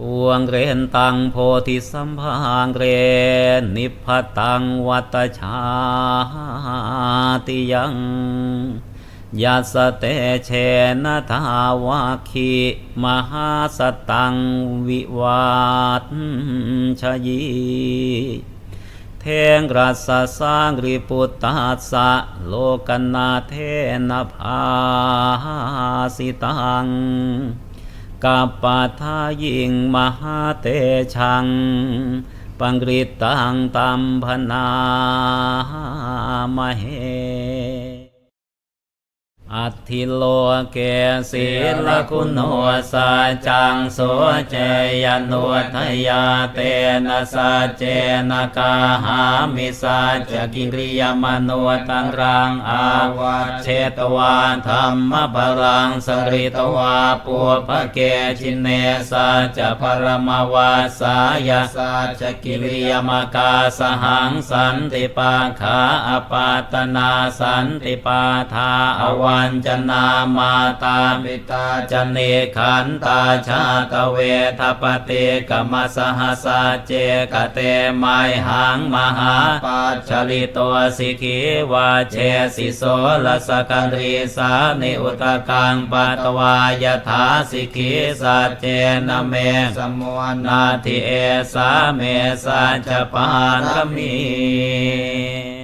พวงเรนตังโพธิสัมภางเรนนิพพตังวัตชาติยังยัสเตเชนะทาวาคิมหาสตังวิวัตชยีเทงรัสสร้างริปุตตาสะโลกนาเทนภาสิตัง กัปปะทายิงมหาเตชัง ปังกฤตังตัมพนามเห อัติโลเกศีลคุณโนสาจังโสเจยโนทยาเตนะสัจเจนะกาหามิสัจกิริยมโนตังรังอาวาเชตวาธรรมปรังสริตวาปุพเกชินเนสัจปรมวาสายาสัจกิริยมกาสหังสันติปาขาอปาตนาสันติปาทาอวันจนามาตาปิตาจเนขันตาชาตเวทปติกมสหสาเจกเตไมหังมหาปัจฉลิตัวสิกีวาเชสิโสลสกันรีสานิอุตกังปัตวายถาสิกีสัจเจนเมสมวนาทิเอสาเมสัจปานมี